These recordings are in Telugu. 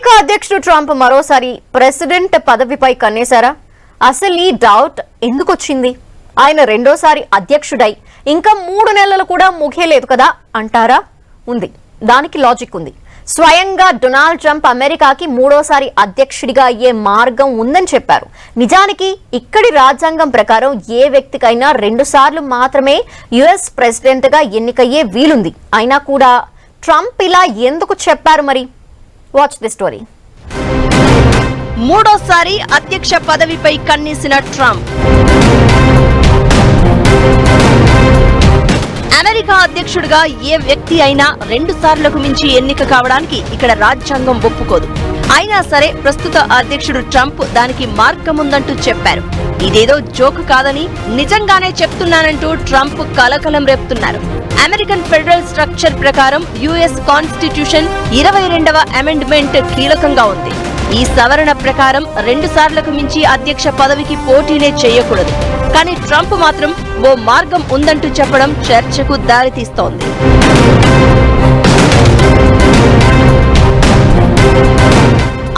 అమెరికా అధ్యక్షుడు ట్రంప్ మరోసారి ప్రెసిడెంట్ పదవిపై కన్నేశారా? అసలు ఈ డౌట్ ఎందుకు వచ్చింది ఆయన రెండోసారి అధ్యక్షుడై ఇంకా మూడు నెలలు కూడా ముగియలేదు కదా అంటారా? ఉంది. దానికి లాజిక్ ఉంది. స్వయంగా డొనాల్డ్ ట్రంప్ అమెరికాకి మూడోసారి అధ్యక్షుడిగా అయ్యే మార్గం ఉందని చెప్పారు. నిజానికి ఇక్కడి రాజ్యాంగం ప్రకారం ఏ వ్యక్తికైనా రెండుసార్లు మాత్రమే యుఎస్ ప్రెసిడెంట్గా ఎన్నికయ్యే వీలుంది. అయినా కూడా ట్రంప్ ఇలా ఎందుకు చెప్పారు మరి? వాచ్ ది స్టోరీ మూడోసారి అధ్యక్ష పదవిపై కన్నేసిన ట్రంప్. అమెరికా అధ్యక్షుడిగా ఏ వ్యక్తి అయినా రెండు సార్లకు మించి ఎన్నిక కావడానికి ఇక్కడ రాజ్యాంగం ఒప్పుకోదు. అయినా సరే ప్రస్తుత అధ్యక్షుడు ట్రంప్ దానికి మార్గముందంటూ చెప్పారు. ఇదేదో జోక్ కాదని నిజంగానే చెప్తున్నానంటూ ట్రంప్ కలకలం రేపుతున్నారు. అమెరికన్ ఫెడరల్ స్ట్రక్చర్ ప్రకారం యుఎస్ కాన్స్టిట్యూషన్ ఇరవై రెండవ అమెండ్మెంట్ కీలకంగా ఉంది. ఈ సవరణ ప్రకారం రెండు సార్లకు మించి అధ్యక్ష పదవికి పోటీనే చేయకూడదు. కానీ ట్రంప్ మాత్రం ఓ మార్గం ఉందంటూ చెప్పడం చర్చకు దారితీస్తోంది.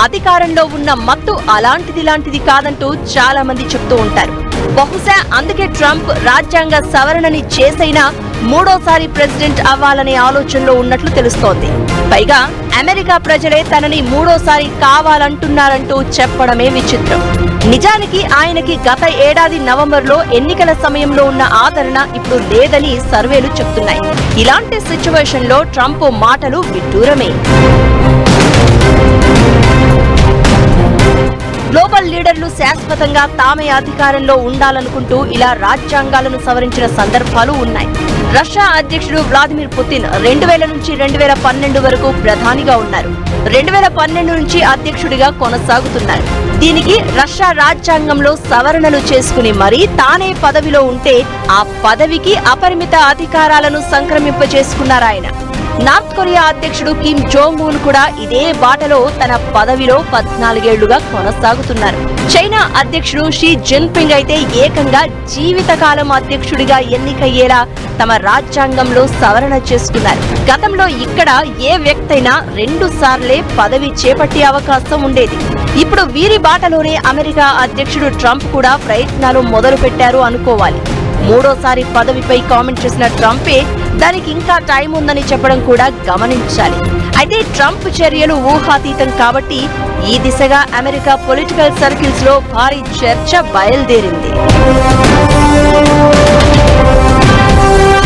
అధికారంలో ఉన్న మత్తు అలాంటిది లాంటిది కాదంటూ చాలా మంది చెప్తూ ఉంటారు. బహుశా అందుకే ట్రంప్ రాజ్యాంగ సవరణని చేసైనా మూడోసారి ప్రెసిడెంట్ అవ్వాలనే ఆలోచనలో ఉన్నట్లు తెలుస్తోంది. పైగా అమెరికా ప్రజలే తనని మూడోసారి కావాలంటున్నారంటూ చెప్పడమే విచిత్రం. నిజానికి ఆయనకి గత ఏడాది నవంబర్లో ఎన్నికల సమయంలో ఉన్న ఆదరణ ఇప్పుడు లేదని సర్వేలు చెప్తున్నాయి. ఇలాంటి సిచ్యువేషన్లో ట్రంప్ మాటలు విడ్డూరమే. గ్లోబల్ లీడర్లు శాశ్వతంగా తామే అధికారంలో ఉండాలనుకుంటూ ఇలా రాజ్యాంగాలను సవరించిన సందర్భాలు ఉన్నాయి. రష్యా అధ్యక్షుడు వ్లాదిమిర్ పుతిన్ రెండు వేల నుంచి రెండు వేల పన్నెండు వరకు ప్రధానిగా ఉన్నారు. రెండు వేల పన్నెండు నుంచి అధ్యక్షుడిగా కొనసాగుతున్నారు. దీనికి రష్యా రాజ్యాంగంలో సవరణలు చేసుకుని మరీ తానే పదవిలో ఉంటే ఆ పదవికి అపరిమిత అధికారాలను సంక్రమింపజేసుకున్నారాయన. నార్త్ కొరియా అధ్యక్షుడు కిమ్ జోంగ్ ఉన్ కూడా ఇదే బాటలో తన పదవిలో పద్నాలుగేళ్ళుగా కొనసాగుతున్నారు. చైనా అధ్యక్షుడు షీ జిన్పింగ్ అయితే ఏకంగా జీవితకాలం అధ్యక్షుడిగా ఎన్నికయ్యేలా తమ రాజ్యాంగంలో సవరణ చేసుకున్నారు గతంలో ఇక్కడ ఏ వ్యక్తైనా రెండు సార్లే పదవి చేపట్టే అవకాశం ఉండేది. ఇప్పుడు వీరి బాటలోనే అమెరికా అధ్యక్షుడు ట్రంప్ కూడా ప్రయత్నాలు మొదలు పెట్టారు అనుకోవాలి. మూడోసారి పదవిపై కామెంట్ చేసిన ట్రంపే దానికి ఇంకా టైం ఉందని చెప్పడం కూడా గమనించాలి. అయితే ట్రంప్ చర్యలు ఊహాతీతం కాబట్టి ఈ దిశగా అమెరికా పొలిటికల్ సర్కిల్స్లో భారీ చర్చ బయలుదేరింది.